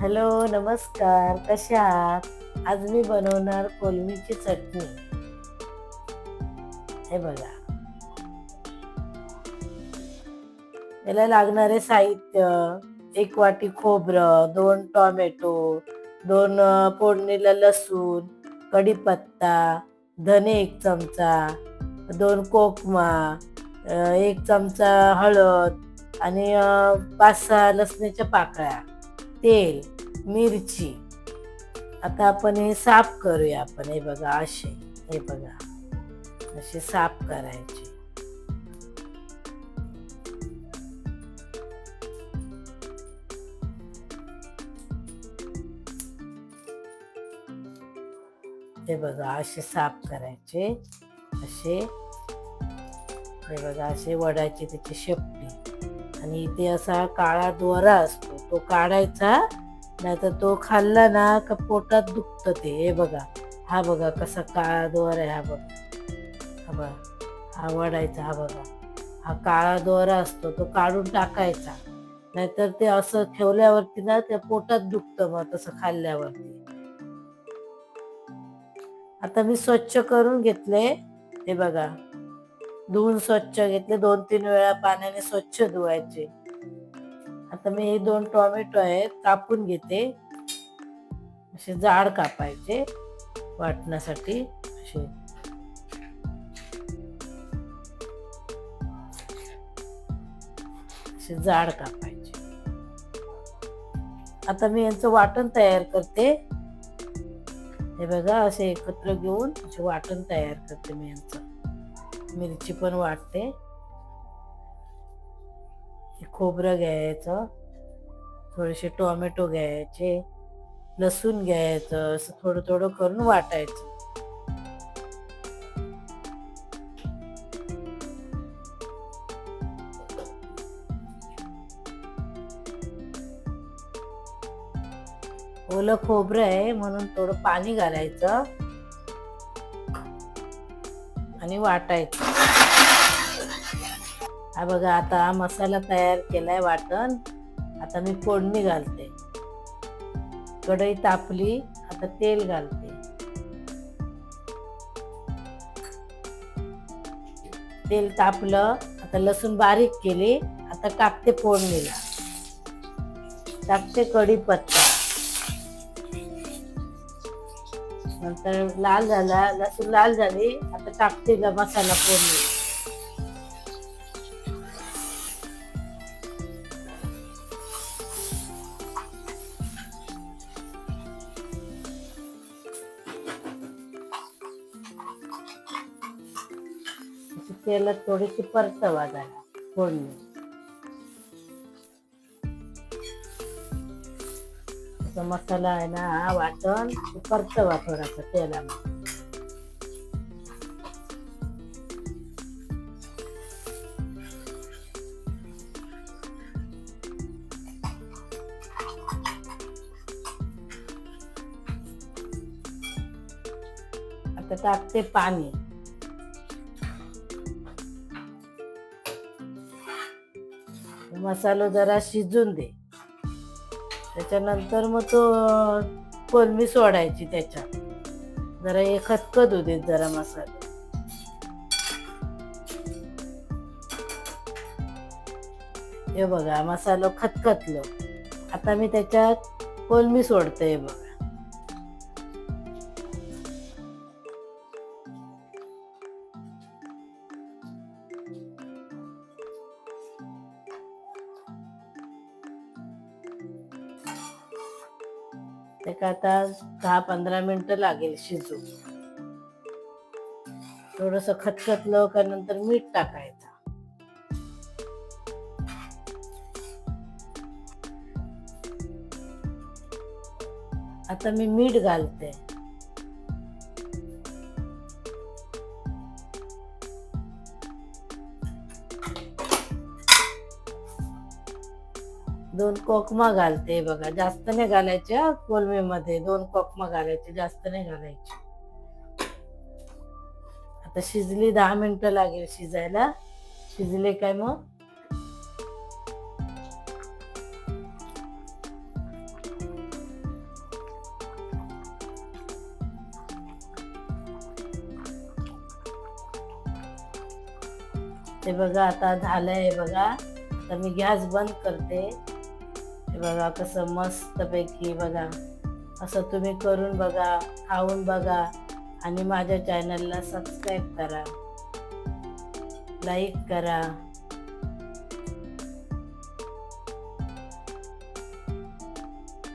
Hello नमस्कार. कशा आहात? आज मी बनवणार कोलमीची चटणी. हे बघा. याला लागणारे साहित्य एक वाटी खोबरं दोन टोमॅटो दोन फोडणीला लसूण कढीपत्ता धने एक चमचा दोन कोकमा एक चमचा हळद आणि पाच सहा लसणीच्या पाकळ्या. तेल मिरची. आता आपण हे साफ करूया आपण. हे बघा असे. हे बघा. असे साफ करायचे. हे बघा असे साफ करायचे. असे. हे बघा असे वडायचे त्याची शेपटी. आणि इथे असा काळा दोरा असतो तो काढायचा नाहीतर तो खाल्ला ना का पोटात दुखतं ते. हे बघा हा बघा कसा काळा दोरा आहे हा बघा. हा बघा हा वडायचा हा बघा. हा काळा दोरा असतो तो काढून टाकायचा. नाहीतर ते असं ठेवल्यावरती ना त्या पोटात दुखतं मग तसं खाल्ल्यावरती. आता मी स्वच्छ करून घेतले हे बघा. धुवून स्वच्छ घेतले. दोन तीन वेळा पाण्याने स्वच्छ धुवायचे. आता मी हे दोन टोमॅटो आहेत कापून घेते. असे जाड कापायचे वाटण्यासाठी. असे. असे जाड कापायचे. आता मी यांचं वाटण तयार करते. हे बघा असे एकत्र घेऊन असे वाटण तयार करते मी यांचं. मिरची पण वाटते. खोबरं घ्यायचं. थोडेसे टोमॅटो घ्यायचे. लसूण घ्यायचं. असं थोडं थोडं करून वाटायचं. ओलं खोबरं आहे म्हणून थोडं पाणी घालायचं. आणि वाटायचं. हा बघा आता हा मसाला तयार केलाय वाटण. आता मी फोडणी घालते. कढई तापली आता तेल घालते. तेल तापलं आता लसूण बारीक केली आता टाकते फोडणीला. टाकते कढीपत्ता. नंतर लाल झाला लसूण लाल झाली आता टाकते ग मसाला फोडणी अशी तेलात थोडीशी परतवा जरा फोडणी. असा मसाला आहे ना हा वाटण ते परतवा थोडासा तेलामध्ये. आता टाकते पाणी. मसाला जरा शिजून दे. त्याच्यानंतर मग तो कोलमी सोडायची त्याच्यात जरा हे खतखत होते जरा मसाले. हे बघा मसाला खतखतलो. आता मी त्याच्यात कोलमी सोडते हे बघा. ते का आता दहा पंधरा मिनटं लागेल शिजू थोडस खतखतलं का नंतर मीठ टाकायचं. आता मी मीठ घालते. दोन कोकमा घालते बघा. जास्त नाही घालायच्या कोलमेमध्ये. दोन कोकमा घालायचे जास्त नाही घालायचे. आता शिजली दहा मिनिटं लागेल शिजायला. शिजले काय मग? ते बघा आता झालंय बघा. तर मी गॅस बंद करते. हे बघा कसं मस्तपैकी बघा. असं तुम्ही करून बघा खाऊन बघा आणि माझ्या चॅनलला सबस्क्राईब करा. लाईक करा.